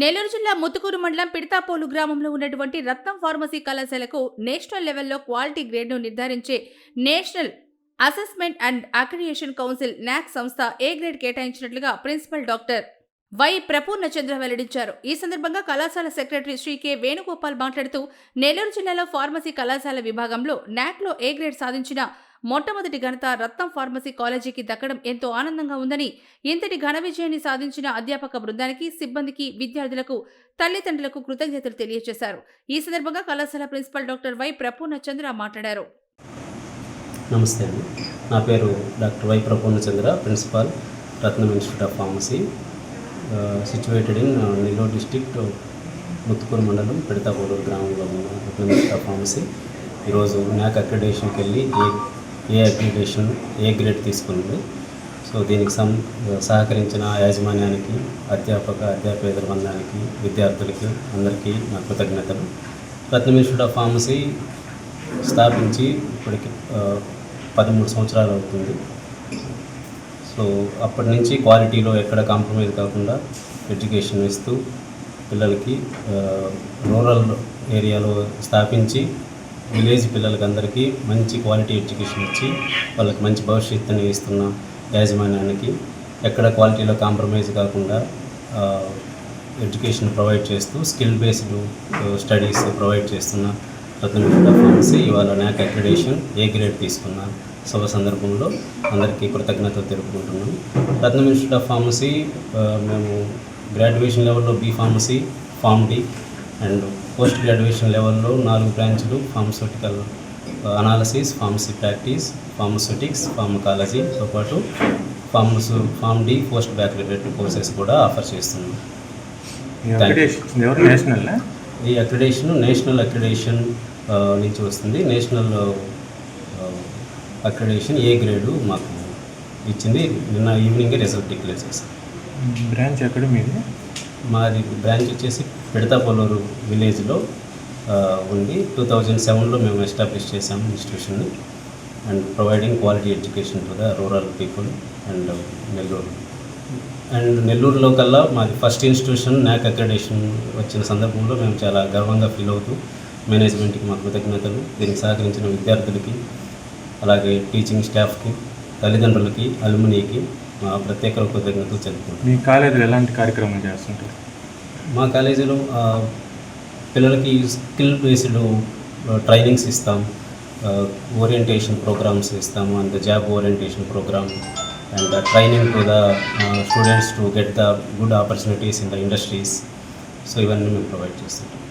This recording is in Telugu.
నెల్లూరు జిల్లా ముత్తుకూరు మండలం పిడతాపోలు గ్రామంలో ఉన్నటువంటి రత్నం ఫార్మసీ కళాశాలకు నేషనల్ లెవెల్లో క్వాలిటీ గ్రేడ్ను నిర్ధారించే national assessment and accreditation council NAAC సంస్థ A grade కేటాయించినట్లుగా principal doctor Y Prapurna Chandra వెల్లడించారు. ఈ సందర్భంగా కళాశాల సెక్రటరీ శ్రీ కె వేణుగోపాల్ మాట్లాడుతూ నెల్లూరు జిల్లాలో ఫార్మసీ కళాశాల విభాగంలో నాక్లో ఏ గ్రేడ్ సాధించిన మొట్టమొదటి ఘనత రత్నం ఫార్మసీ కాలేజీకి దక్కడం ఎంతో ఆనందంగా ఉందని ఇంతటి ఘన విజయాన్ని సాధించిన అధ్యాపక బృందానికి సిబ్బందికి విద్యార్థులకు తల్లిదండ్రులకు కృతజ్ఞతలు తెలియజేశారు. ఈ సందర్భంగా కళాశాల principal doctor Y Prapurna Chandra మాట్లాడారు. నమస్తే అండి. నా పేరు doctor Y Prapurnachandra principal Ratnam institute of pharmacy. Situated in uh, Nellore district Muthukur మండలం పెడతాపూరు గ్రామంలో ఉన్న రత్నం ఇన్స్టిట్యూట్ ఆఫ్ ఫార్మసీ. ఈరోజు నాకు అక్రిడేషన్కి వెళ్ళి ఏ ఏ అగ్రిగేషన్ ఏ గ్రేడ్ తీసుకుంది సో దీనికి సం సహకరించిన యాజమాన్యానికి అధ్యాపక అధ్యాపేతర బృందానికి విద్యార్థులకి అందరికీ నా కృతజ్ఞతలు. రత్నం ఇన్స్టిట్యూట్ ఆఫ్ ఫార్మసీ స్థాపించి ఇప్పటికి పదమూడు సంవత్సరాలు అవుతుంది. సో అప్పటి నుంచి క్వాలిటీలో ఎక్కడ కాంప్రమైజ్ కాకుండా ఎడ్యుకేషన్ ఇస్తూ పిల్లలకి రూరల్ ఏరియాలో స్థాపించి విలేజ్ పిల్లలకి అందరికీ మంచి క్వాలిటీ ఎడ్యుకేషన్ ఇచ్చి వాళ్ళకి మంచి భవిష్యత్తుని ఇస్తున్న యాజమాన్యానికి ఎక్కడ క్వాలిటీలో కాంప్రమైజ్ కాకుండా ఎడ్యుకేషన్ ప్రొవైడ్ చేస్తూ స్కిల్ బేస్డ్ స్టడీస్ ప్రొవైడ్ చేస్తున్న రత్న ఫార్మసీ ఇవాళ నాకు అక్రిడేషన్ ఏ గ్రేడ్ తీసుకున్న శుభ సందర్భంలో అందరికీ కృతజ్ఞతలు తెలుపుకుంటున్నాను రత్నం ఇన్స్టిట్యూట్ ఆఫ్ ఫార్మసీ మేము గ్రాడ్యుయేషన్ లెవెల్లో B pharmacy pharm D and post graduation లెవెల్లో నాలుగు బ్రాంచ్లు pharmaceutical analysis pharmacy practice pharmaceutics ఫార్మకాలజీతో పాటు pharma pharm D post baccalaureate courses కూడా ఆఫర్ చేస్తున్నాం. ఈ అక్రిడేషన్ నేషనల్ అక్రిడేషన్ నుంచి వస్తుంది. నేషనల్ అక్రిడేషన్ ఏ గ్రేడు మాకు ఇచ్చింది. నిన్న ఈవినింగ్ రిజల్ట్ డిక్లేర్ చేశాం. బ్రాంచ్ ఎక్కడ మీది? మాది బ్రాంచ్ వచ్చేసి పెడతాపల్లూరు విలేజ్లో ఉంది టూ థౌజండ్ సెవెన్లో మేము ఎస్టాబ్లిష్ చేసాము ఇన్స్టిట్యూషన్ని. And providing quality education to the rural people and Nellore. And నెల్లూరులో కల్లా మాది ఫస్ట్ ఇన్స్టిట్యూషన్ నాక్ అక్రెడేషన్ వచ్చిన సందర్భంలో మేము చాలా గర్వంగా ఫీల్ అవుతూ మేనేజ్మెంట్కి మా కృతజ్ఞతలు దీనికి సహకరించిన విద్యార్థులకి అలాగే టీచింగ్ స్టాఫ్కి తల్లిదండ్రులకి అలుమినీకి ప్రత్యేక కృతజ్ఞతలు తెలుపుకుంటాం మీ కాలేజీలో ఎలాంటి కార్యక్రమం చేస్తుంటారు? మా కాలేజీలో పిల్లలకి స్కిల్ బేస్డ్ ట్రైనింగ్స్ ఇస్తాం. ఓరియంటేషన్ ప్రోగ్రామ్స్ ఇస్తాము and job orientation program and training to the students to get the good opportunities in the industries. So ఇవన్నీ మేము ప్రొవైడ్ చేస్తుంటాం.